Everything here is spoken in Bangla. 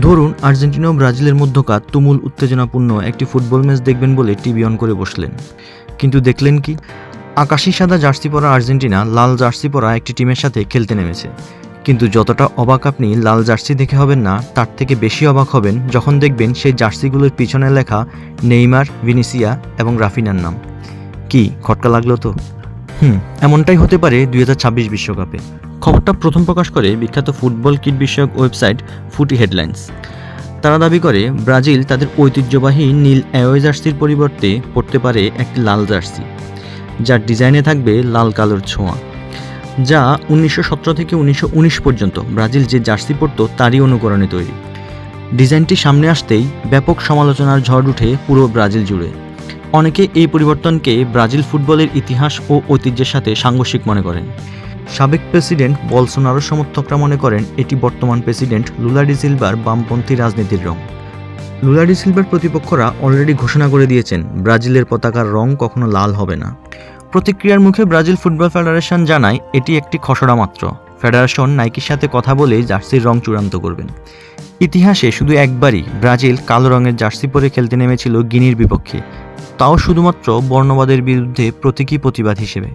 ধরুন, আর্জেন্টিনা ও ব্রাজিলের মধ্যকার তুমুল উত্তেজনাপূর্ণ একটি ফুটবল ম্যাচ দেখবেন বলে টিভি অন করে বসলেন। কিন্তু দেখলেন কি? আকাশি সাদা জার্সি পরা আর্জেন্টিনা লাল জার্সি পরা একটি টিমের সাথে খেলতে নেমেছে। কিন্তু যতটা অবাক আপনি লাল জার্সি দেখে হবেন না, তার থেকে বেশি অবাক হবেন যখন দেখবেন সেই জার্সিগুলোর পিছনে লেখা নেইমার, ভিনিসিয়া এবং রাফিনার নাম। কি, খটকা লাগল তো? হুম। এমনটাই হতে পারে দুই বিশ্বকাপে। খবরটা প্রথম প্রকাশ করে বিখ্যাত ফুটবল কিট বিষয়ক ওয়েবসাইট ফুটি হেডলাইন্স। তারা দাবি করে, ব্রাজিল তাদের ঐতিহ্যবাহী নীল অ্যাওয়ে জার্সির পরিবর্তে পড়তে পারে একটি লাল জার্সি, যার ডিজাইনে থাকবে লাল কালোর ছোঁয়া। যা উনিশশো সতেরো থেকে উনিশশো উনিশ পর্যন্ত ব্রাজিল যে জার্সি পরতো তারই অনুকরণে তৈরি। ডিজাইনটি সামনে আসতেই ব্যাপক সমালোচনার ঝড় উঠে পুরো ব্রাজিল জুড়ে। অনেকে এই পরিবর্তনকে ব্রাজিল ফুটবলের ইতিহাস ও ঐতিহ্যের সাথে সাংঘর্ষিক মনে করেন। সাবেক প্রেসিডেন্ট বলসোনারো সমর্থকরা মনে করেন, এটি বর্তমান প্রেসিডেন্ট লুলা ডি সিলভার বামপন্থী রাজনীতির রং। লুলা ডি সিলভার প্রতিপক্ষরা অলরেডি ঘোষণা করে দিয়েছেন, ব্রাজিলের পতাকার রং কখনো লাল হবে না। প্রতিক্রিয়ার মুখে ব্রাজিল ফুটবল ফেডারেশন জানায়, এটি একটি খসড়া মাত্র। ফেডারেশন নাইকির সাথে কথা বলে জার্সির রং চূড়ান্ত করবেন। ইতিহাসে শুধু একবারই ব্রাজিল কালো রঙের জার্সি পরে খেলতে নেমেছিল গিনির বিপক্ষে। তাও শুধুমাত্র বর্ণবাদের বিরুদ্ধে প্রতীকী প্রতিবাদ হিসেবে।